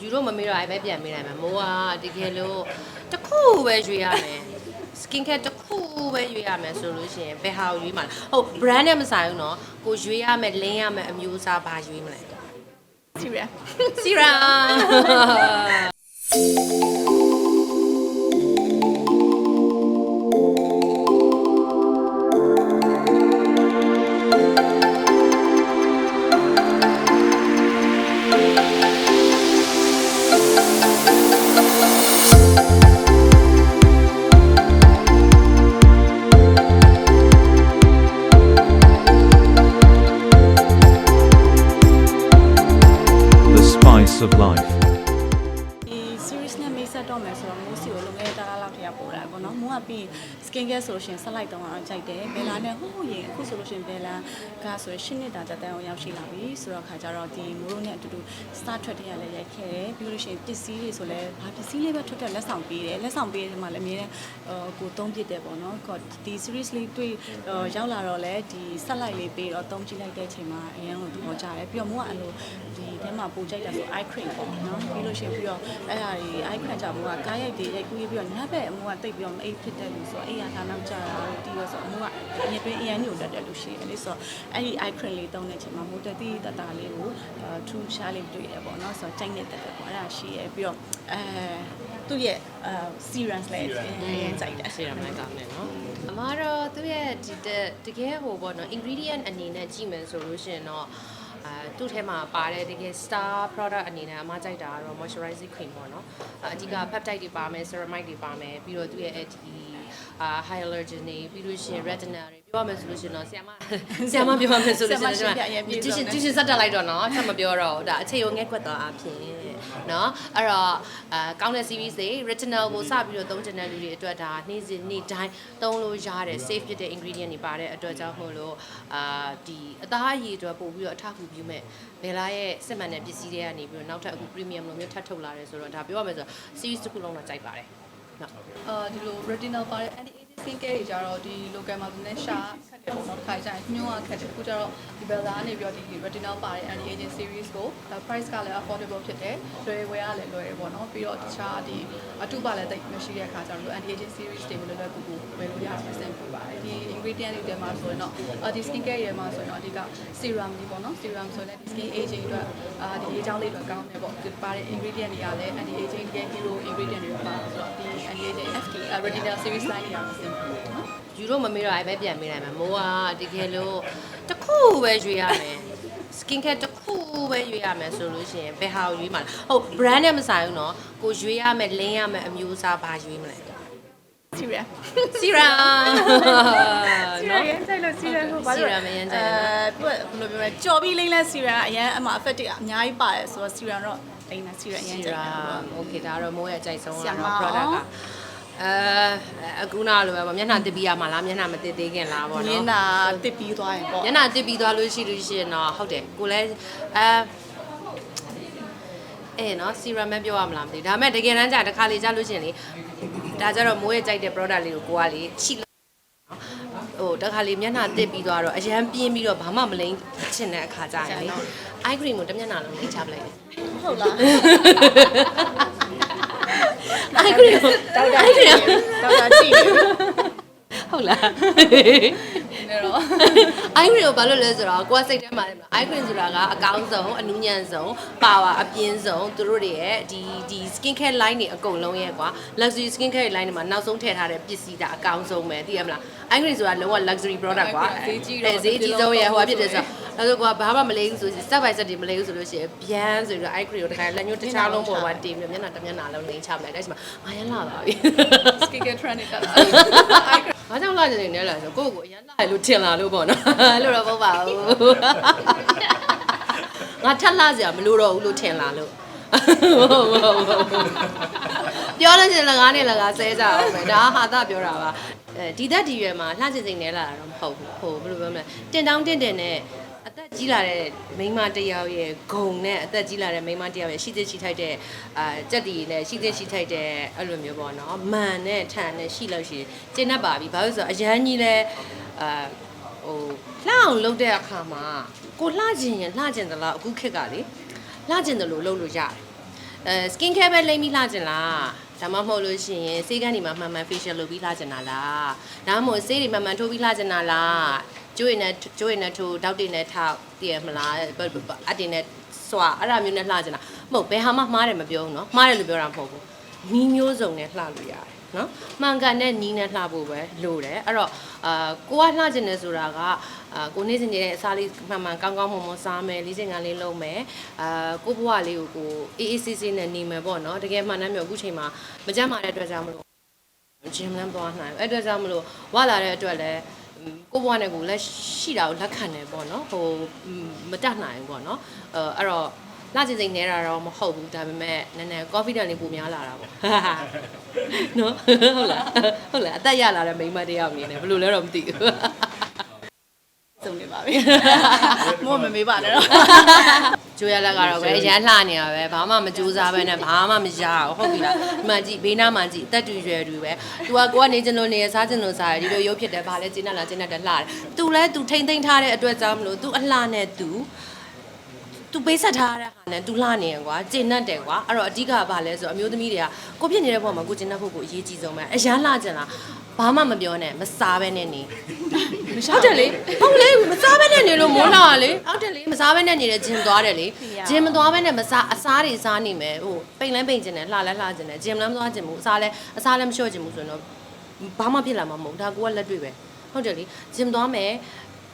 ယူတော့မမေးတော့အဲ့ပဲပြန်မေးလိုက်မယ်မိုးကတကယ်လို့တစ်ခုပဲရွေးရမယ် skin care တစ်ခုပဲရွေးရမယ်ဆိုလို့ရှိရင်ဘယ်ဟာကိုရွေးမှာလဲဟုတ် brand နဲ့မဆိုင်ဘူးเนาะကိုရွေးရမယ်လင်းရမယ်အမျိုးအစားဘာရွေးမလဲ စီရ serum of life. ပေါ့နော်မိုးကပြီး skin care ဆိုလို့ရှိရင်ဆက်လိုက်တော့အောင်ကြိုက်တယ်ဘယ်လာနဲ့ဟိုးရင်အခုဆိုလို့ရှိရင်ဘယ်လာကဆိုရင်ရှင်းနေတာတက်တန်းအောင်ရောက်ရှိလာပြီဆိုတော့ခါကြတော့ဒီမိုးတို့နဲ့အတူတူ start ထွက်တည်းရလဲရိုက်ခဲ့တယ်ပြီးလို့ရှိရင်ပစ္စည်းတွေဆိုလဲဘာပစ္စည်းလေးပဲထွက်တဲ့လက်ဆောင်ပေးတယ်လက်ဆောင်ပေးတဲ့မှာလည်းအမြဲတမ်းဟိုကိုသုံးပြစ်တယ်ပေါ့နော်ဒီ series လေးတွေ့ရောက်လာတော့လဲဒီဆက်လိုက်လေးပေးတော့သုံးကြည့်လိုက်တဲ့အချိန်မှာအရင်ကသဘောကျတယ်ပြီးတော့မိုးကအဲ့လိုဒီထဲမှာပိုကြိုက်တာဆို eye cream ပေါ့နော်ပြီးလို့ရှိရင်ပြီးတော့အဲ့ဟာဒီ eye cream ကြောင့်မိုးကကားရိုက်တွေရိုက်ကူးပြီးတော့ညဘက်အမိုးကတိတ်ပြီးတော့မအိပ်ဖြစ်ဖြစ်တဲ့လူဆိုတော့အေးရထားနောက်ကြတာလို့တီးရဆိုအမှုကအရင်တွင်းအရန်ညိုတတ်တယ်လို့ရှိတယ်လေဆိုတော့အဲ့ဒီ icon လေးတုံးတဲ့အချိန်မှာမိုးတတိတတာလေးကို true ရှားလေးတွေ့ရပေါ့နော်ဆိုတော့ကြိုက်နေတဲ့ပေါ့အဲ့ဒါရှိရပြီးတော့အဲသူ့ရဲ့ serums လည်းအရင်ကြိုက်တာ serum လည်းကောင်းတယ်နော်အမတော့သူ့ရဲ့ဒီတကယ်ဟိုပေါ့နော် ingredient အနေနဲ့ကြည့်မယ်ဆိုလို့ရှင်တော့ အာသူ့ထဲမှာပါတဲ့တကယ် star product အနေနဲ့အမကြိုက်တာကတော့ moisturizing cream ပေါ့နော်အဓိက peptide တွေပါမယ် ceramide တွေပါမယ်ပြီးတော့သူ့ရဲ့ဒီ အာ hyaluronic တွေပြီးလို့ရှိရင် retinol တွေပြောရမယ်ဆိုလို့ရှိရင်တော့ဆရာမဆရာမပြောရမယ်ဆိုလို့ရှိရင်ဆရာမရှင်းပြအရင်ပြေဆုံးဒီရှင်တယ်ဒီရှင်စက်တက်လိုက်တော့နော်ချက်မပြောတော့ဘူးဒါအခြေရုံငဲ့ကွက်သွားအဖြစ်နော်အဲ့တော့အာကောင်းတဲ့ series တွေ retinol ကိုစပြီးတော့သုံးချင်တဲ့လူတွေအတွက်ဒါနေ့စဉ်နေ့တိုင်းသုံးလို့ရတယ် safe ဖြစ်တဲ့ ingredient တွေပါတဲ့အတွက်ကြောင့်မို့လို့အာဒီအသားအရည်အတွက်ပို့ပြီးတော့အထောက်အကူပြုမဲ့ဘယ်လာရဲ့စစ်မှန်တဲ့ပစ္စည်းတွေကနေပြီးတော့နောက်ထပ်အခု premium လိုမျိုးထပ်ထုတ်လာတယ်ဆိုတော့ဒါပြောရမယ်ဆိုတော့ series တစ်ခုလုံးတော့ကြိုက်ပါတယ် နော် အာဒီလို retinol ပါတဲ့ anti aging Skin care တွေကြတော့ဒီ local မှာသူနဲ့ရှာခက်တယ်ပေါ့နော်တစ်ခါကျရင်ညှိုးရခက်တယ်အခုကျတော့ဒီ Bella ကနေပြီးတော့ဒီ retinol ပါတဲ့ anti aging series ကို price ကလည်း affordable ဖြစ်တယ်လွယ်ဝယ်ရလည်းလွယ်တယ်ပေါ့နော်ပြီးတော့တခြားဒီအတူပါလည်းတိတ်မရှိတဲ့အခါကျတော့ anti aging series တွေကိုလည်းလွယ်ကူကူဝယ်လို့ရတယ်စင်ပြပါတယ်ဒီ ingredient တွေထဲမှာဆိုရင်တော့အာဒီ skin care တွေမှာဆိုရင်တော့အဓိက serum တွေပေါ့နော် serum ဆိုရင်လည်း skin aging အတွက်အာဒီအကြောင်းလေးအတွက်ကောင်းတယ်ပေါ့ဒီပါတဲ့ ingredient တွေကလည်း anti aging ရဲ့ hero ingredient တွေပါဆိုတော့ဒီ anti aging FK retinol series line တွေကတော့စင်ပြတယ်နော်ယူတော့မမေ့တော့အဲ့ပဲပြန်မေ့လိုက်မှာမိုးကတကယ်လို့တစ်ခုပဲရွေးရမယ် skin care တစ်ခုပဲရွေးရမယ်ဆိုလို့ရှိရင်ဘယ်ဟာကိုရွေးမှာလဲဟုတ် brand နဲ့မဆိုင်ဘူးနော်ကိုရွေးရမယ်လင်းရမယ်အမျိုးအစားဘာရွေးမလဲ serum serum နော်ရန်ကြိုက်လို့ serum ကိုဘာလို့ serum ရန်ကြိုက်လဲအဲဘယ်လိုပြောမလဲကြော်ပြီးလိမ့်လဲ serum အရန်အမှ effective အများကြီးပါတယ်ဆိုတော့ serum တော့လိမ့်လဲ serum ရန်ကြိုက်တယ် okay ဒါတော့မိုးရဲ့အကြိုက်ဆုံးကတော့ product က အဲအခုနလိုပဲပေါ့မျက်နှာတစ်ပြီးရမှာလားမျက်နှာမတစ်သေးခင်လားပေါ့ညနော်င်းတာတစ်ပြီးသွားရင်ပေါ့မျက်နှာတစ်ပြီးသွားလို့ရှိလို့ရှိရင်တော့ဟုတ်တယ်ကိုလည်းအဲအဲနော် serum ပဲပြောရမလားမသိဘူးဒါပေမဲ့တကယ်တမ်းကျတစ်ခါလေကြာလို့ရှိရင်လေဒါကြတော့မိုးရဲ့ကြိုက်တဲ့ product လေးကိုကိုကလေချိလို့ဟိုတစ်ခါလေမျက်နှာတစ်ပြီးသွားတော့အရန်ပြင်းပြီးတော့ဘာမှမလိမ့်ချင်တဲ့အခါကျရင်လေ eye cream ကိုတစ်မျက်နှာလုံးလိမ့်ချပလိုက်တယ် ဟုတ်လား eye cream ကိုဒေါက်တာ eye ကြည့် cream ဒေါက်တာကြည့်ဟုတ်လားနေတော့ eye cream ကိုဘာလို့လဲဆိုတော့ကိုကစိတ်ထဲမှာလေမလား eye cream ဆိုတာကအကောင်းဆုံးအနုညံ့ဆုံး power အပြင်းဆုံးသူတို့တွေရဲ့ဒီဒီ skin care line တွေအကုန်လုံးရဲ့ကွာ luxury skin care line တွေမှာနောက်ဆုံးထည့်ထားတဲ့ပစ္စည်းဒါအကောင်းဆုံးပဲသိရမလား eye cream ဆိုတာလုံးဝ luxury product ကွာဈေးကြီးတော့အဲဈေးကြီးဆုံးရဲ့ဟိုကဖြစ်တယ်ဆိုတော့ ဒါဆိုကွာဘာမှမလေးဘူးဆိုရင် step by step တွေမလေးဘူးဆိုလို့ရှိရင်ဗျန်းဆိုပြီးတော့ eye cream ကိုတခါလက်ညှိုးတစ်ခြားလုံးပေါ်မှာတင်ပြီးမျက်နှာတစ်မျက်နှာလုံးလိမ့်ချပလိုက်တဲ့အချိန်မှာငါရလာပါပြီ skin care trend တွေတက်လာ။ဘာကြောင့်လာနေနေလဲဆိုကိုယ့်ကိုယ်အရင်လာရလို့ထင်လာလို့ပေါ့နော်။အဲ့လိုတော့မဟုတ်ပါဘူး။ငါထက်လာစရာမလိုတော့ဘူးလို့ထင်လာလို့။ပြောလို့ရှိရင်လည်းငါနဲ့လည်းငါဆဲကြအောင်ပဲ။ဒါဟာသာပြောတာပါ။အဲဒီသက်ဒီရွယ်မှာလှချင်စိမ့်နေလာတာတော့မဟုတ်ဘူး။ဟိုဘယ်လိုပြောမလဲ။တင်တောင်းတင်တင်နဲ့အ သက်ကြီးလာတဲ့မိန်းမတစ်ယောက်ရဲ့ဂုံနဲ့အသက်ကြီးလာတဲ့မိန်းမတစ်ယောက်ရဲ့ရှိသရှိထိုက်တဲ့အာကြက်တီနဲ့ရှိသရှိထိုက်တဲ့အဲ့လိုမျိုးပေါ့နော်။မန်နဲ့ထန်နဲ့ရှိလို့ရှိရင်ကျင်းတတ်ပါပြီ။ဘာလို့လဲဆိုတော့အရန်ကြီးလဲအာဟိုလှအောင်လုပ်တဲ့အခါမှာကိုလှကျင်ရင်လှကျင်သလားအခုခက်ကလေလှကျင်တယ်လို့လုပ်လို့ရတယ်။အဲ skin care ပဲလိမ့်ပြီးလှကျင်လားဒါမှမဟုတ်လို့ရှိရင်ဆေးကန်းဒီမှာမှန်မှန် facial လုပ်ပြီးလှကျင်တာလားဒါမှမဟုတ်ဆေးတွေမှန်မှန်ထိုးပြီးလှကျင်တာလား ကျွေးနဲ့ကျွေးနဲ့ထိုးတောက်တင်နဲ့ထောက်တည်ရမလားအတင်နဲ့စွာအဲ့ဒါမျိုးနဲ့လှချင်တာမဟုတ်ဘယ်ဟာမှမှားတယ်မပြောဘူးနော်မှားတယ်လို့ပြောတာမဟုတ်ဘူးနီးမျိုးစုံနဲ့လှလို့ရတယ်နော်မှန်ကန်တဲ့နီးနဲ့လှဖို့ပဲလိုတယ်အဲ့တော့အာကိုကလှချင်တယ်ဆိုတာကအာကိုနေ့စဉ်တဲ့အစားလေးမှန်မှန်ကောင်းကောင်းမွန်မွန်စားမယ်လေးစင်ကလေးလုပ်မယ်အာကိုဘဝလေးကိုကိုအေးအေးဆေးဆေးနဲ့နေမယ်ပေါ့နော်တကယ်မှန်တယ်မျိုးအခုချိန်မှာမကြမ်းမာတဲ့အတွက်ကြောင့်မလို့ဂျင်းလန်းသွားနိုင်အဲ့အတွက်ကြောင့်မလို့ဝလာတဲ့အတွက်လည်း ကိုဘဝနဲ့ကိုလက်ရှိတာကိုလက်ခံတယ်ပေါ့နော်ဟိုမတတ်နိုင်ဘူးပေါ့နော်အဲအဲ့တော့လာကျင်စိတ်နေတာတော့မဟုတ်ဘူးဒါပေမဲ့နည်းနည်း confident လေးပိုများလာတာပေါ့နော်ဟုတ်လားဟုတ်လားအသက်ရလာတဲ့မိန်းမတစ်ယောက်အနေနဲ့ဘယ်လိုလဲတော့မသိဘူးစုံနေပါပြီမို့မမေးပါနဲ့တော့ ကြိုးရလက်ကတော့ပဲအရန်လှနေတာပဲဘာမှမကြိုးစားပဲနဲ့ဘာမှမရအောင်ဟုတ်ပြီလားဒီမှာကြည့်ဘေးနားမှာကြည့်အသက်တူရွယ်တူပဲ तू ကကိုကနေကျင်လို့နေရစားကျင်လို့စားတယ်ဒီလိုရုပ်ဖြစ်တယ်ဘာလဲကျင်းတတ်လားကျင်းတတ်တယ်လှတယ် तू လဲ तू ထိမ့်သိမ့်ထားတဲ့အတွက်ကြောင့်မလို့ तू အလှနဲ့ तू तू ပေးဆက်ထားတဲ့ဟာနဲ့ तू လှနေရကွာကျင်တတ်တယ်ကွာအဲ့တော့အဓိကကဘာလဲဆိုတော့အမျိုးသမီးတွေကကိုဖြစ်နေတဲ့ဘဝမှာကိုကျင်တတ်ဖို့ကိုအရေးကြီးဆုံးပဲအရန်လှကျင်လားဘာမှမပြောနဲ့မစားပဲနဲ့နေဟုတ်တယ်လေဟုတ်လေမစားပဲနဲ့နေလို့မိုးလာလေဟုတ်တယ်လေမစားပဲနဲ့နေတယ်ဂျင်သွားတယ်လေဂျင်မသွားပဲနဲ့မစားအစားတွေစားနေမယ်ဟိုပိန်လဲပိန်ကျင်တယ်လှလဲလှကျင်တယ်ဂျင်လည်းမသွားကျင်ဘူးအစားလဲအစားလည်းမလျှော့ကျင်ဘူးဆိုရင်တော့ဘာမှဖြစ်လာမှာမဟုတ်ဘူးဒါကိုကလက်တွေ့ပဲဟုတ်တယ်လေဂျင်သွားမယ်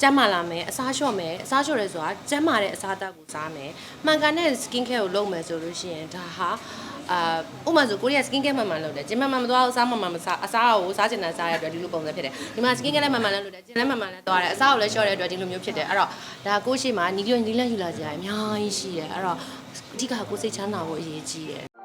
ကျန်းမာလာမယ်အစားလျှော့မယ်အစားလျှော့ရဲဆိုတာကျန်းမာတဲ့အစားအသောက်ကိုစားမယ်မှန်ကန်တဲ့ skin care ကိုလုပ်မယ်ဆိုလို့ရှိရင်ဒါဟာအာဥပမာဆိုကိုရီးယား skin care မှန်မှန်လုပ်တယ်ဂျင်မှန်မှန်မသွားဘူးအစားမှန်မှန်မစားအစားကိုစားချင်တာစားရတဲ့အတွက်ဒီလိုပုံစံဖြစ်တယ်ဒီမှာ skin care လည်းမှန်မှန်လည်းလုပ်တယ်ဂျင်လည်းမှန်မှန်လည်းသွားတယ်အစားကိုလည်းလျှော့တဲ့အတွက်ဒီလိုမျိုးဖြစ်တယ်အဲ့တော့ဒါကိုရှိမှာနီးလျနီးလျယူလာကြရအများကြီးရှိတယ်အဲ့တော့အဓိကကိုစိတ်ချမ်းသာဖို့အရေးကြီးတယ်